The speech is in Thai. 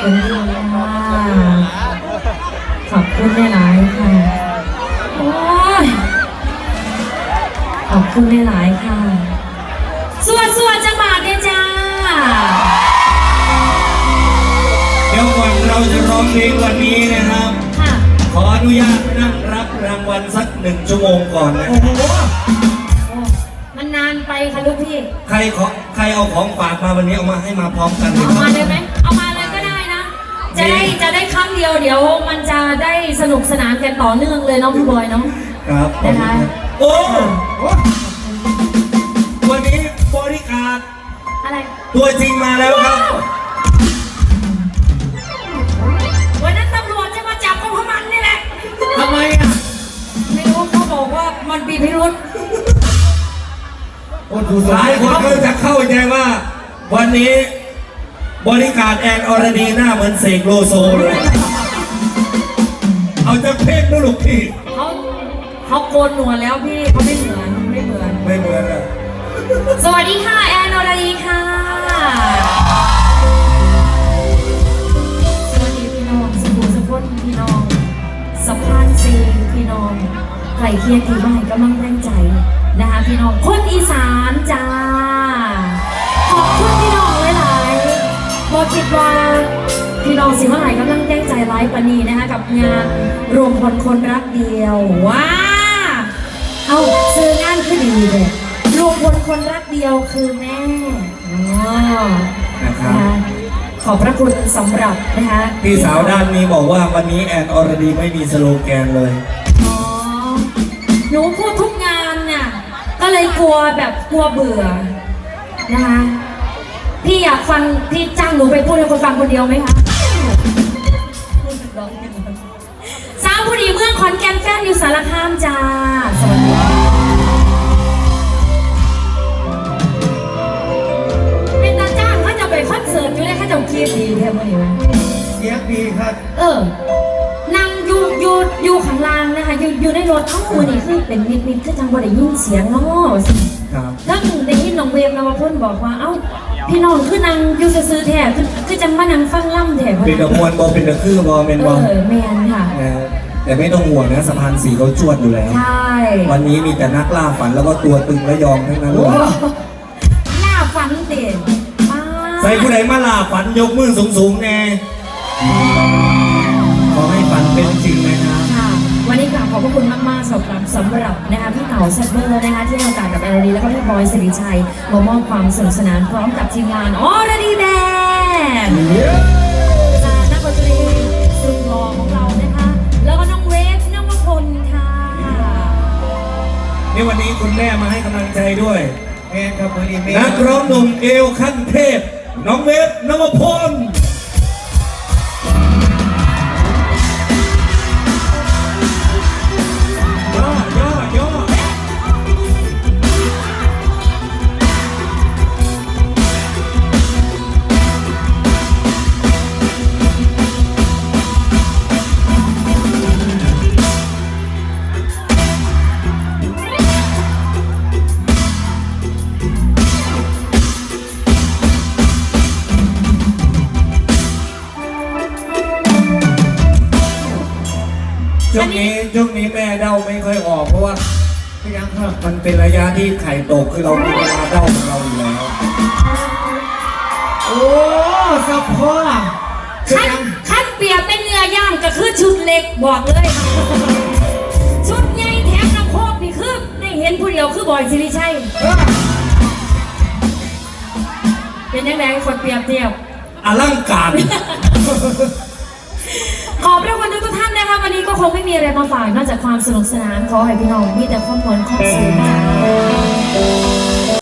คุณค่ะขอบคุณหลายๆค่ะโอ้ยขอบคุณหลายๆค่ะสวดสวดจะบาทเนี่ยจ้า เดี๋ยวก่อนเราจะร้องเพลงวันนี้นะครับ ค่ะ ขออนุญาตนั่งรับรางวัลสักหนึ่งชั่วโมงก่อนนะ โอ้โหโอ้มันนานไปค่ะลูกพี่ ใครขอใครเอาของฝากมาวันนี้เอามาให้มาพร้อมกันเลยเอาคมารับเลยไหมเอามาเลยก็ได้นะ จะได้จะได้ครั้งเดียวเดี๋ยว มันจะได้สนุกสนานกันต่อเนื่องเลยเน้องพี่บอยเนาะครับขอบคุณครับโอ้วันนี้บริการอะไรตัวจริงมาแล้วครับ วันนั้นตำรวจจะมาจับพวกพวกมันนี่แหละทำไมอะไม่รู้เขาบอกว่ามันปีพิรุษหลายคนก็จะเข้าใจว่า วันนี้ บริการแอนอรดีหน้าเหมือนเสกโลโซเลย เอาจะเพ่งนะลูกพี่ เขาเขาโกนหนวดแล้วพี่เขาไม่เหมือนไม่เหมือน ไม่เหมือนอะสวัสดีค่ะแอนอรดีค่ะสวัสดีพี่น้องสบู่สะพนพี่น้องสะพานซีพี่น้องไข่เคียงที่บ้านกำลังแรงใจนะคะพี่น้องคนอีสานจ้าขอบคุณพี่น้องหลายๆบอ กคิดว่าพี่น้องสิมาไหลกำลังแจ้งใจไลฟ์ปานนีนะคะกับงานรวมพลคนรักเดียวว้าเอาซื้องานขึ้นดีเลยรวมพลคนรักเดียวคือแม่อ๋อนะครับนะคะขอบพระคุณสำหรับนะคะพี่สาวด้านนี้บอกว่าวันนี้แอนอรดีไม่มีสโลแกนเลยอ๋อหนูพูดทุกงานน่ะก็เลยกลัวแบบกลัวเบื่อนะคะ พี่อยากฟังพี่จ้างหนูไปพูดให้คนฟังคนเดียวไหมคะสาวผู้ดีเมืองขอนแก่นแฟนอยู่สารคามจ้า สวัสดีค่ะเป็นตาจ้างเขาจะไปคอนเสิร์ตอยู่เลยเขาจะคิดดีแท้เมื่อนี้วะเสียงดีครับ เออนั่งอยู่อยู่อยู่ข้างล่างนะคะ อยู่อยู่ในรถเอ้ามือนี่คือเป็นมิดมิดคือจังบ่ได้ยินเสียงเนาะครับแล้วได้ยินน้องเวฟนวพลบอกว่าเอ้า พี่น้องคือนั่งอยู่ซื่อๆแท้คือคือจังมานั่งฟังล่ำแท้เป็นตะมวนบอเป็นตะคือบอเป็นเอบออแมนค่ะนะแต่ไม่ต้องห่วงนะสะพานสีเขาจวดอยู่แล้ว ใช่ วันนี้มีแต่นักล่าฝันแล้วก็ตัวตึงและยองทั้งนั้นเลโอ้ยหน้าฟันเด่นป้าใส่ผู้ใดมาล่าฝันยกมือสูงๆแน่ขอให้ฝันเป็นจริงนะครับ อบพระคุณมากๆสำหรับสำหรับนะคะพี่เต๋าแซบเบอร์นะคะที่ให้โอกาสกับแอลดีแล้วก็พี่บอยสิริชัยมามอบความสนุกสนานพร้อมกับทีมงานออร์ดีแบนจากนักดนตรีสุดหล่อของเรานะคะ แล้วก็น้องเวฟนวพลค่ะนี่วันนี้คุณแม่มาให้กำลังใจด้วยแม่ครับวันนี้แม่นักร้องหนุ่มเอวขั้นเทพ น้องเวฟนวพล ช่วงนี้ช่วงนี้แม่เด้าไม่ค่อยออกเพราะว่าพยายามครับมันเป็นระยะที่ไข่ตกคือเรามีเวลาเด้าของเราอยู่แล้วโอ้สะโพกขั้นขั้นเปรียบเป็นเนื้อย่างก็คือชุดเล็กบอกเลย ชุดใหญ่แถมน้ำโคกนี่คือได้เห็นผู้เดียวคือบอยสิริชัยเป็นยังไงคนเปรียบเทียบ อลังการ คะวันนี้ก็คงไม่มีอะไรมาฝากนอกจากความสนุกสนานขอให้พี่น้องมีแต่ความหวลความสุขนะ